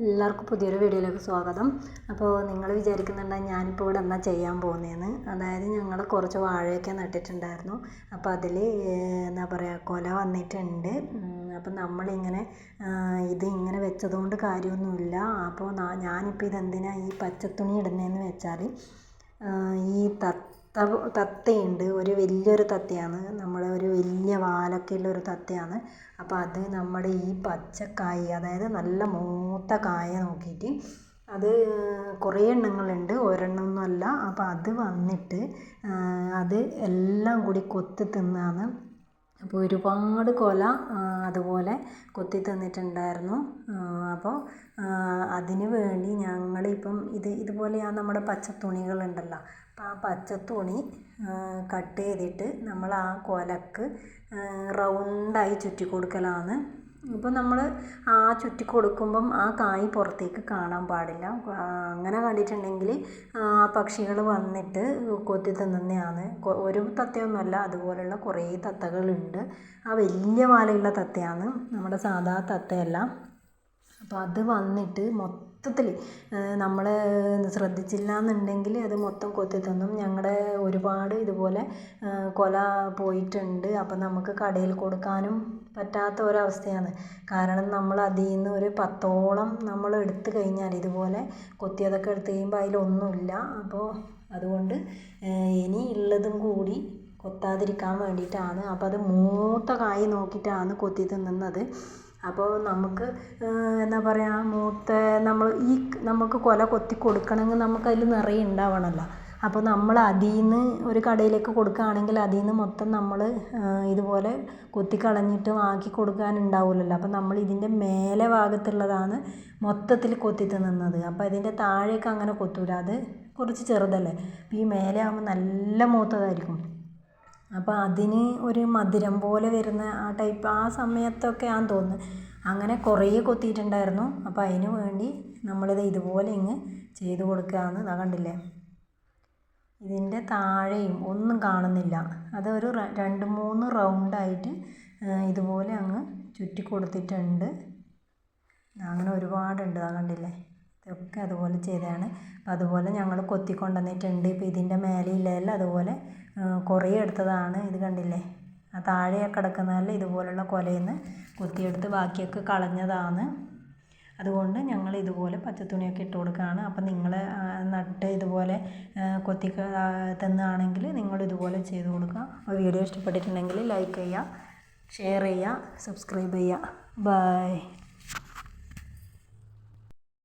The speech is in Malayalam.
എല്ലാവർക്കും പുതിയൊരു വീഡിയോയിലേക്ക് സ്വാഗതം. അപ്പോൾ നിങ്ങൾ വിചാരിക്കുന്നുണ്ടാകും ഞാനിപ്പോൾ ഇവിടെ എന്താ ചെയ്യാൻ പോകുന്നതെന്ന് അതായത് ഞങ്ങൾ കുറച്ച് വാഴയൊക്കെ നട്ടിട്ടുണ്ടായിരുന്നു. അപ്പോൾ അതിൽ എന്താ പറയുക കൊല വന്നിട്ടുണ്ട്. അപ്പം നമ്മളിങ്ങനെ ഇത് ഇങ്ങനെ വെച്ചതുകൊണ്ട് കാര്യമൊന്നുമില്ല. അപ്പോൾ ഞാനിപ്പോൾ ഇതെന്തിനാണ് ഈ പച്ചത്തുണി ഇടുന്നതെന്ന് വെച്ചാൽ ഈ തത്ത തത്തയുണ്ട്. ഒരു വലിയൊരു തത്തയാണ്. നമ്മുടെ ഒരു വലിയ വാലൊക്കെ ഒരു തത്തയാണ്. അപ്പോൾ അത് നമ്മുടെ ഈ പച്ചക്കായ അതായത് നല്ല മൂത്ത കായ നോക്കിയിട്ട് അത് കുറേ എണ്ണങ്ങളുണ്ട്. ഒരെണ്ണമൊന്നുമല്ല അപ്പം അത് വന്നിട്ട് അത് എല്ലാം കൂടി കൊത്തി തിന്നാണ്. അപ്പോൾ ഒരുപാട് കൊല അതുപോലെ കൊത്തി തന്നിട്ടുണ്ടായിരുന്നു. അപ്പോൾ അതിന് വേണ്ടി ഞങ്ങളിപ്പം ഇത് ഇതുപോലെ ആ നമ്മുടെ പച്ച തുണികളുണ്ടല്ലോ അപ്പോൾ ആ പച്ച തുണി കട്ട് ചെയ്തിട്ട് നമ്മൾ ആ കൊലക്ക് റൗണ്ടായി ചുറ്റി കൊടുക്കലാണ് ഇപ്പോൾ നമ്മൾ ആ ചുറ്റി കൊടുക്കുമ്പം ആ കായ് പുറത്തേക്ക് കാണാൻ പാടില്ല. അങ്ങനെ കണ്ടിട്ടുണ്ടെങ്കിൽ ആ പക്ഷികൾ വന്നിട്ട് കൊത്തി തിന്നുന്നതാണ്. ഒരു തത്തയൊന്നുമല്ല അതുപോലെയുള്ള കുറേ തത്തകളുണ്ട്. ആ വലിയ വാലയുള്ള തത്തയാണ്. നമ്മുടെ സാധാ തത്തയല്ല. അപ്പോൾ അത് വന്നിട്ട് മൊത്തത്തിൽ നമ്മൾ ശ്രദ്ധിച്ചില്ല എന്നുണ്ടെങ്കിൽ അത് മൊത്തം കൊത്തി തിന്നും ഞങ്ങളുടെ ഒരുപാട് ഇതുപോലെ കൊല പോയിട്ടുണ്ട്. അപ്പം നമുക്ക് കടയിൽ കൊടുക്കാനും പറ്റാത്ത ഒരവസ്ഥയാണ്. കാരണം നമ്മൾ അതിൽ നിന്ന് ഒരു പത്തോളം നമ്മൾ എടുത്തു കഴിഞ്ഞാൽ ഇതുപോലെ കൊത്തിയതൊക്കെ എടുത്തു കഴിയുമ്പോൾ അതിലൊന്നുമില്ല. അപ്പോൾ അതുകൊണ്ട് ഇനി ഉള്ളതും കൂടി കൊത്താതിരിക്കാൻ വേണ്ടിയിട്ടാണ്. അപ്പോൾ അത് മൂത്ത കായ് നോക്കിയിട്ടാണ് കൊത്തി തിന്നുന്നത് അപ്പോൾ നമുക്ക് എന്താ പറയുക മൂത്ത നമ്മൾ ഈ നമുക്ക് കൊല കൊത്തി കൊടുക്കണമെങ്കിൽ നമുക്ക് അതിൽ നിറയെ ഉണ്ടാവണമല്ലോ അപ്പോൾ നമ്മൾ അതിൽ നിന്ന് ഒരു കടയിലേക്ക് കൊടുക്കുകയാണെങ്കിൽ അതിൽ നിന്ന് മൊത്തം നമ്മൾ ഇതുപോലെ കൊത്തി കളഞ്ഞിട്ട് ആക്കി കൊടുക്കാൻ ഉണ്ടാവില്ലല്ലോ അപ്പോൾ നമ്മൾ ഇതിന്റെ മേലെ ഭാഗത്തുള്ളതാണ് മൊത്തത്തിൽ കൊത്തി തിന്നുന്നത്. അപ്പോൾ ഇതിന്റെ താഴേക്ക് അങ്ങനെ കൊത്തൂല. അത് കുറച്ച് ചെറുതല്ലേ. അപ്പോൾ ഈ മേലെ ആകുമ്പോൾ നല്ല മൂത്തതായിരിക്കും. അപ്പോൾ അതിന് ഒരു മധുരം പോലെ വരുന്ന ആ ടൈപ്പ് ആ സമയത്തൊക്കെ ആണെന്ന് തോന്നുന്നു. അങ്ങനെ കുറേ കൊത്തിയിട്ടുണ്ടായിരുന്നു. അപ്പോൾ അതിന് വേണ്ടി നമ്മളിത് ഇതുപോലെ ഇങ്ങ് ചെയ്ത് കൊടുക്കുകയാണ് ഇതാ കണ്ടില്ലേ? ഇതിന്റെ താഴെയും ഒന്നും കാണുന്നില്ല. അതൊരു രണ്ട് മൂന്ന് റൗണ്ടായിട്ട് ഇതുപോലെ അങ്ങ് ചുറ്റി കൊടുത്തിട്ടുണ്ട്. അങ്ങനെ ഒരുപാടുണ്ട് ആ കണ്ടില്ലേ? ഇതൊക്കെ അതുപോലെ ചെയ്തതാണ്. അപ്പോൾ അതുപോലെ ഞങ്ങൾ കൊത്തി കൊണ്ടുവന്നിട്ടുണ്ട് ഇപ്പോൾ ഇതിന്റെ മേലെ അതുപോലെ കുറേ എടുത്തതാണ്. ഇത് കണ്ടില്ലേ? ആ താഴെ കിടക്കുന്നതല്ല ഇതുപോലുള്ള കൊലയിൽ നിന്ന് കുത്തിയെടുത്ത് ബാക്കിയൊക്കെ കളഞ്ഞതാണ്. അതുകൊണ്ട് ഞങ്ങൾ ഇതുപോലെ പച്ചത്തുണിയൊക്കെ ഇട്ട് കൊടുക്കുകയാണ്. അപ്പം നിങ്ങൾ നട്ട് ഇതുപോലെ കൊത്തി തന്നാണെങ്കിൽ നിങ്ങൾ ഇതുപോലെ ചെയ്ത് കൊടുക്കുക. അപ്പോൾ വീഡിയോ ഇഷ്ടപ്പെട്ടിട്ടുണ്ടെങ്കിൽ ലൈക്ക് ചെയ്യുക ഷെയർ ചെയ്യുക സബ്സ്ക്രൈബ് ചെയ്യുക. ബൈ.